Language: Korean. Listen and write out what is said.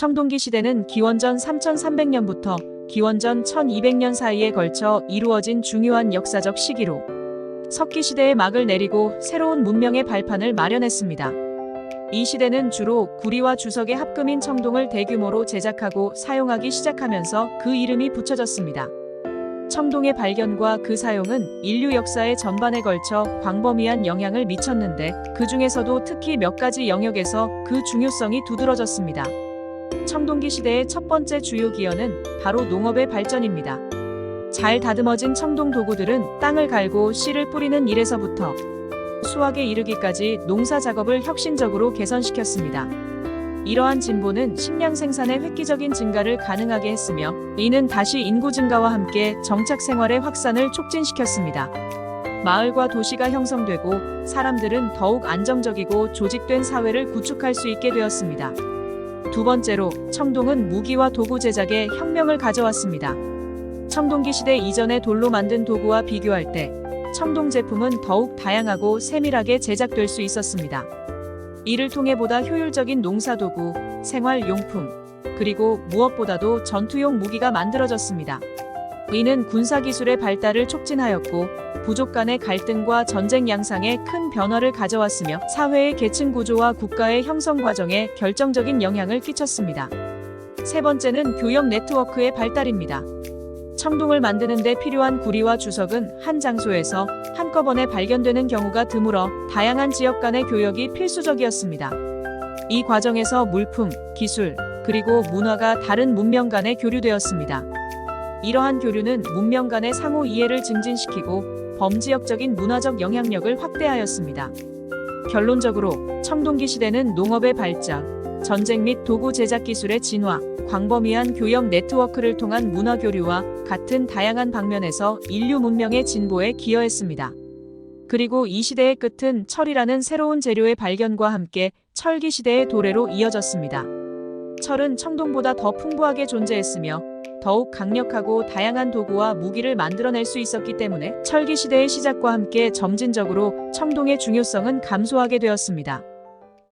청동기 시대는 기원전 3300년부터 기원전 1200년 사이에 걸쳐 이루어진 중요한 역사적 시기로 석기 시대의 막을 내리고 새로운 문명의 발판을 마련했습니다. 이 시대는 주로 구리와 주석의 합금인 청동을 대규모로 제작하고 사용하기 시작하면서 그 이름이 붙여졌습니다. 청동의 발견과 그 사용은 인류 역사의 전반에 걸쳐 광범위한 영향을 미쳤는데 그 중에서도 특히 몇 가지 영역에서 그 중요성이 두드러졌습니다. 청동기 시대의 첫 번째 주요 기여는 바로 농업의 발전입니다. 잘 다듬어진 청동 도구들은 땅을 갈고 씨를 뿌리는 일에서부터 수확에 이르기까지 농사 작업을 혁신적으로 개선시켰습니다. 이러한 진보는 식량 생산의 획기적인 증가를 가능하게 했으며 이는 다시 인구 증가와 함께 정착 생활의 확산을 촉진시켰습니다. 마을과 도시가 형성되고 사람들은 더욱 안정적이고 조직된 사회를 구축할 수 있게 되었습니다. 두 번째로 청동은 무기와 도구 제작에 혁명을 가져왔습니다. 청동기 시대 이전의 돌로 만든 도구와 비교할 때 청동 제품은 더욱 다양하고 세밀하게 제작될 수 있었습니다. 이를 통해 보다 효율적인 농사도구, 생활용품, 그리고 무엇보다도 전투용 무기가 만들어졌습니다. 이는 군사기술의 발달을 촉진하였고, 부족 간의 갈등과 전쟁 양상에 큰 변화를 가져왔으며, 사회의 계층 구조와 국가의 형성 과정에 결정적인 영향을 끼쳤습니다. 세 번째는 교역 네트워크의 발달입니다. 청동을 만드는 데 필요한 구리와 주석은 한 장소에서 한꺼번에 발견되는 경우가 드물어 다양한 지역 간의 교역이 필수적이었습니다. 이 과정에서 물품, 기술, 그리고 문화가 다른 문명 간에 교류되었습니다. 이러한 교류는 문명 간의 상호 이해를 증진시키고 범지역적인 문화적 영향력을 확대하였습니다. 결론적으로 청동기 시대는 농업의 발전, 전쟁 및 도구 제작 기술의 진화, 광범위한 교역 네트워크를 통한 문화 교류와 같은 다양한 방면에서 인류 문명의 진보에 기여했습니다. 그리고 이 시대의 끝은 철이라는 새로운 재료의 발견과 함께 철기 시대의 도래로 이어졌습니다. 철은 청동보다 더 풍부하게 존재했으며 더욱 강력하고 다양한 도구와 무기를 만들어낼 수 있었기 때문에 철기 시대의 시작과 함께 점진적으로 청동의 중요성은 감소하게 되었습니다.